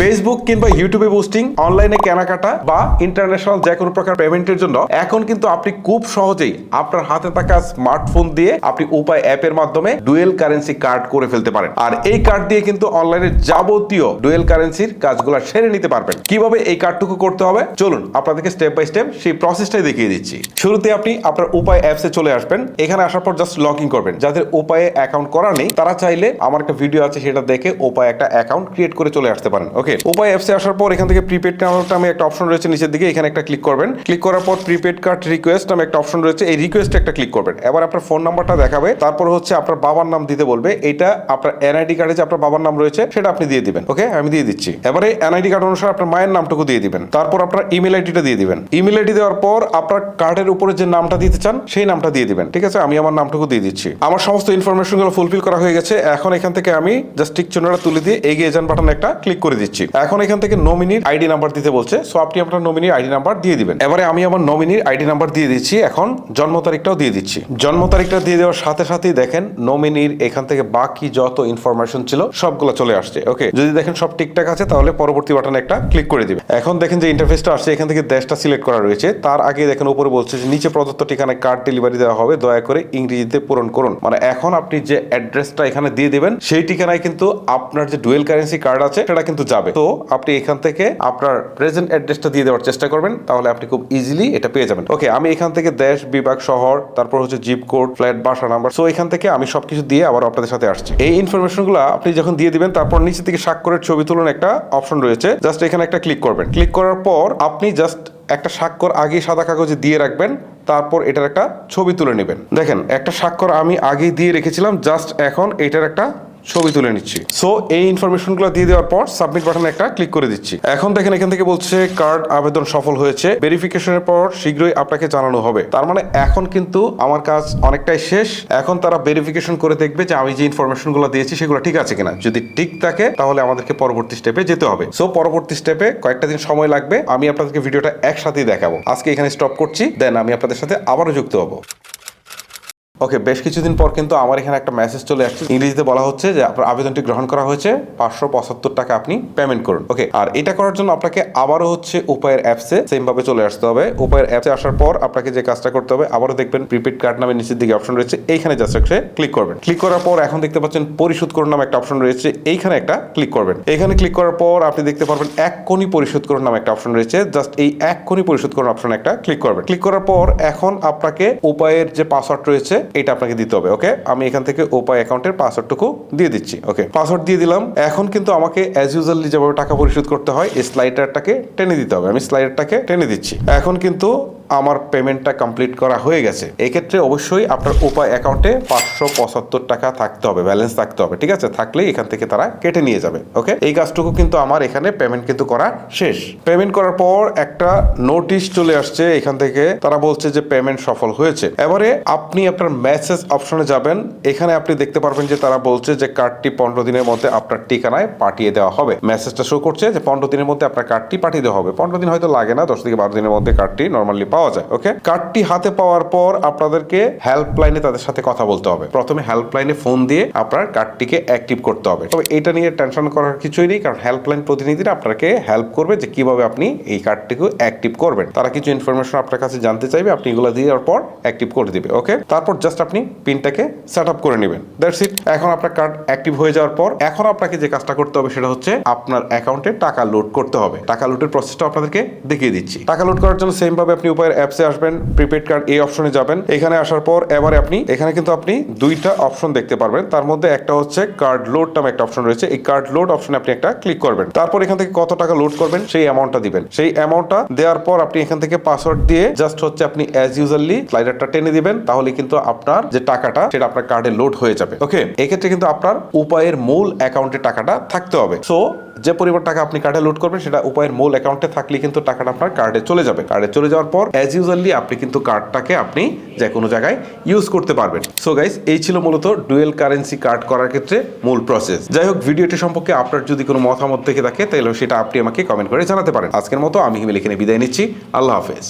Facebook কিংবা ইউটিউবে posting অনলাইনে কেনাকাটা বা ইন্টারন্যাশনাল যে কোনো প্রকার পেমেন্টের জন্য, এখন কিন্তু আপনি খুব সহজেই আপনার হাতে থাকা স্মার্টফোন দিয়ে আপনি উপায় অ্যাপের মাধ্যমে ডুয়েল কারেন্সি কার্ড করে ফেলতে পারেন। আর এই কার্ড দিয়ে কিন্তু অনলাইনে যাবতীয় ডুয়েল কারেন্সির কাজগুলো সেরে নিতে পারবেন। কীভাবে এই কার্ডটুকু করতে হবে? চলুন, আপনাদেরকে স্টেপ বাই স্টেপ সেই প্রসেসটাই দেখিয়ে দিচ্ছি। শুরুতে আপনি আপনার উপায় অ্যাপসে চলে আসবেন। এখানে আসার পর জাস্ট লগ ইন করবেন। যাদের উপায়ে অ্যাকাউন্ট করা নেই, তারা চাইলে আমার একটা ভিডিও আছে, সেটা দেখে উপায় একটা অ্যাকাউন্ট ক্রিয়েট করে চলে আসতে পারেন। ওকে উপায় অ্যাপসে আসার পর এখান থেকে প্রিপেড কার্ড নামে একটা অপশন রয়েছে নিচের দিকে, এখানে একটা ক্লিক করবেন। ক্লিক করার পর প্রিপেড কার্ড রিকোয়েস্ট নামে একটা অপশন রয়েছে, এই রিকোয়েস্টে একটা ক্লিক করবেন। এবার আপনার ফোন নাম্বারটা দেখাবে, তারপর হচ্ছে আপনার বাবার নাম দিতে বলবে, এটা আপনার এনআইডি কার্ডে যে আপনার বাবার নাম রয়েছে, সেটা আপনি দিয়ে দিবেন। ওকে আমি দিয়ে দিচ্ছি। এবারে এনআইডি কার্ড অনুসারে আপনার মায়ের নামটুকু দিয়ে দিবেন। তারপর আপনার ইমেল আইডিটা দিয়ে দিবেন। ইমেল আইডি দেওয়ার পর আপনার কার্ডের উপরে যে নামটা দিতে চান, সেই নামটা দিয়ে দিবেন। ঠিক আছে? আমি আমার নামটুকু দিয়ে দিচ্ছি। আমার সমস্ত ইনফরমেশনগুলো ফুলফিল করা হয়ে গেছে। এখন এখান থেকে আমি জাস্ট টিক চিহ্নটা তুলে দিয়ে এগিয়ে যান বাটন একটা ক্লিক করে দিচ্ছি। এখন এখান থেকে নমিনির আইডি নাম্বার দিতে বলছে সো আপনি আপনার নমিনির আইডি নাম্বার দিয়ে দিবেন। এবারে আমি আমার নমিনির আইডি নাম্বার দিয়ে দিচ্ছি, এখন জন্ম তারিখটাও দিয়ে দিচ্ছি। জন্ম তারিখটা দিয়ে দেওয়ার সাথে সাথেই দেখেন নমিনির এখান থেকে বাকি যত ইনফরমেশন ছিল, সবগুলো চলে আসছে ওকে যদি দেখেন সব ঠিকঠাক আছে, তাহলে পরবর্তী বাটনে একটা ক্লিক করে দিবেন। এখন দেখেন যে ইন্টারফেসটা আসছে, এখান থেকে দেশটা সিলেক্ট করা রয়েছে। তার আগে দেখেন উপরে বলছে যে নিচে প্রদত্ত ঠিকানায় কার্ড ডেলিভারি দেওয়া হবে, দয়া করে ইংরেজিতে পূরণ করুন। মানে এখন আপনি যে অ্যাড্রেসটা এখানে দিয়ে দিবেন, সেই ঠিকানায় কিন্তু আপনার যে ডুয়েল কারেন্সি কার্ড আছে, সেটা কিন্তু যাবে। তো আপনি এখান থেকে আপনার প্রেজেন্ট অ্যাড্রেসটা দিয়ে দেওয়ার চেষ্টা করবেন, তাহলে আপনি খুব ইজিলি এটা পেয়ে যাবেন। ওকে আমি এখান থেকে দেশ, বিভাগ, শহর, তারপর হচ্ছে জিপ কোড ফ্ল্যাট বাসা নাম্বার সো এখান থেকে আমি সবকিছু দিয়ে আবার আপনাদের সাথে আসছি। এই ইনফরমেশনগুলো আপনি যখন দিয়ে দিবেন, তারপর নিচে থেকে স্বাক্ষরের ছবি তুলুন একটা অপশন রয়েছে। জাস্ট এখানে একটা ক্লিক করবেন। ক্লিক করার পর আপনি জাস্ট একটা স্বাক্ষর আগে সাদা কাগজে দিয়ে রাখবেন, তারপর এটার একটা ছবি তুলে নেবেন। দেখেন, একটা স্বাক্ষর আমি আগেই দিয়ে রেখেছিলাম জাস্ট এখন এটার একটা ছবি তুলে নিচ্ছি। সো এই ইনফরমেশনগুলো দিয়ে দেওয়ার পর সাবমিট বাটনে একটা ক্লিক করে দিচ্ছি। এখন দেখেন এখান থেকে বলছে কার্ড আবেদন সফল হয়েছে। ভেরিফিকেশনের পর শীঘ্রই আপনাকে জানানো হবে। তার মানে এখন কিন্তু আমার কাজ অনেকটাই শেষ। এখন তারা ভেরিফিকেশন করে দেখবে যে আমি যে ইনফরমেশনগুলো দিয়েছি সেগুলো ঠিক আছে কিনা। যদি ঠিক থাকে, তাহলে আমাদেরকে পরবর্তী স্টেপে যেতে হবে। সো পরবর্তী স্টেপে কয়েকটা দিন সময় লাগবে। আমি আপনাদেরকে ভিডিওটা একসাথেই দেখাবো। আজকে এখানে স্টপ করছি। দেন আমি আপনাদের সাথে আবারও যুক্ত হব। ওকে বেশ কিছুদিন পর কিন্তু আমার এখানে একটা মেসেজ চলে আসছে। ইংরেজিতে বলা হচ্ছে যে আপনার আবেদনটি গ্রহণ করা হয়েছে, পাঁচশো পঁচাত্তর টাকা আপনি পেমেন্ট করুন। ওকে আর এটা করার জন্য আপনাকে আবারও হচ্ছে উপায়ের অ্যাপসে সেম ভাবে চলে আসতে হবে। উপায়ের অ্যাপসে আসার পর আপনাকে যে কাজটা করতে হবে, আবারও দেখবেন প্রিপেড কার্ড নামে নিচের দিকে অপশন রয়েছে। এইখানে জাস্ট ক্লিক করবেন। ক্লিক করার পর এখন দেখতে পাচ্ছেন পরিশোধ করুন নামে একটা অপশন রয়েছে। এইখানে একটা ক্লিক করবেন। এইখানে ক্লিক করার পর আপনি দেখতে পারবেন এক কোণী পরিশোধ করুন নামে একটা অপশন রয়েছে। জাস্ট এই এক কোণী পরিশোধ করুন অপশন একটা ক্লিক করবেন। ক্লিক করার পর এখন আপনাকে উপায়ের যে পাসওয়ার্ড রয়েছে এটা আপনাকে দিতে হবে ওকে আমি এখান থেকে ওপা অ্যাকাউন্টের পাসওয়ার্ডটুকু দিয়ে দিচ্ছি ওকে পাসওয়ার্ড দিয়ে দিলাম, এখন কিন্তু আমাকে অ্যাজ ইউজুয়ালি যেভাবে টাকা পরিশোধ করতে হয়, এই স্লাইডারটাকে টেনে দিতে হবে, আমি স্লাইডারটাকে টেনে দিচ্ছি। এখন কিন্তু আমার পেমেন্টটা কমপ্লিট করা হয়ে গেছে। এক্ষেত্রে অবশ্যই আপনার উপায় অ্যাকাউন্টে পাঁচশো পঁচাত্তর টাকা থাকতে হবে, ব্যালেন্স থাকতে হবে, ঠিক আছে? থাকলেই এখান থেকে তারা কেটে নিয়ে যাবে, ওকে? এই কাজটুকু কিন্তু আমার এখানে পেমেন্ট কিন্তু করা শেষ। পেমেন্ট করার পর একটা নোটিশ চলে আসছে, এখান থেকে তারা বলছে যে পেমেন্ট সফল হয়েছে। এবারে আপনি আপনার মেসেজ অপশনে যাবেন, এখানে আপনি দেখতে পারবেন যে তারা বলছে যে কার্ডটি পনেরো দিনের মধ্যে আপনার ঠিকানায় পাঠিয়ে দেওয়া হবে। মেসেজটা শো করছে যে পনেরো দিনের মধ্যে আপনার কার্ডটি পাঠিয়ে দেওয়া হবে। পনেরো দিন হয়তো লাগে না, দশ থেকে বারো দিনের মধ্যে কার্ডটি নর্মালি পাওয়া যায় ওকে কার্ডটি হাতে পাওয়ার পর আপনাদেরকে হেল্পলাইনে তাদের সাথে কথা বলতে হবে। প্রথমে হেল্পলাইনে ফোন দিয়ে আপনার কার্ডটিকে অ্যাক্টিভ করতে হবে। তবে এটা নিয়ে টেনশন করার কিছুই নেই, কারণ হেল্পলাইন প্রতিনিধিরা আপনাকে হেল্প করবে যে কীভাবে আপনি এই কার্ডটিকে অ্যাক্টিভ করবেন। তারা কিছু ইনফরমেশন আপনার কাছে জানতে চাইবে, আপনি এগুলো দেওয়ার পর অ্যাক্টিভ করে দিবে ওকে তারপর জাস্ট আপনি পিনটাকে সেট আপ করে নেবেন। দ্যাটস ইট এখন আপনার কার্ড অ্যাক্টিভ হয়ে যাওয়ার পর, এখন আপনাকে যে কাজটা করতে হবে সেটা হচ্ছে আপনার অ্যাকাউন্টে টাকা লোড করতে হবে। টাকা লোডের প্রসেসটা আপনাদেরকে দেখিয়ে দিচ্ছি। টাকা লোড করার জন্য সেম ভাবে আপনি উপায়ের অ্যাপসে আসবেন প্রিপেড কার্ড এই অপশনে যাবেন। এখানে আসার পর এবারে আপনি, এখানে কিন্তু আপনি দুইটা অপশন দেখতে পারবেন। তার মধ্যে একটা হচ্ছে কার্ড লোড নামে একটা অপশন রয়েছে। এই কার্ড লোড অপশনে আপনি একটা ক্লিক করবেন। তারপর এখান থেকে কত টাকা লোড করবেন, সেই অ্যামাউন্টটা দিবেন। সেই অ্যামাউন্টটা দেওয়ার পর আপনি এখান থেকে পাসওয়ার্ড দিয়ে জাস্ট হচ্ছে আপনি অ্যাজ ইউজারলি স্লাইডারটা টেনে দিবেন। তাহলে কিন্তু আপনার যে টাকাটা, সেটা আপনার কার্ডে লোড হয়ে যাবে। ওকে এক্ষেত্রে কিন্তু আপনার উপায়ের মূল অ্যাকাউন্টে টাকাটা থাকতে হবে। সো যে পরিমাণ টাকা আপনি কার্ডে লোড করবেন, সেটা উপায়ের মূল অ্যাকাউন্টে থাকলে কিন্তু টাকাটা আপনার কার্ডে চলে যাবে। কার্ডে চলে যাওয়ার পর অ্যাজ ইউজুয়ালি আপনি কিন্তু কার্ডটাকে আপনি যে কোনো জায়গায় ইউজ করতে পারবেন। সো গাইস এই ছিল মূলত ডুয়েল কারেন্সি কার্ড করার ক্ষেত্রে মূল প্রসেস যাই হোক, ভিডিওটি সম্পর্কে আপনার যদি কোনো মতামত থেকে থাকে, তাহলে সেটা আপনি আমাকে কমেন্ট করে জানাতে পারেন। আজকের মতো আমি এখানে বিদায় নিচ্ছি। আল্লাহ হাফেজ।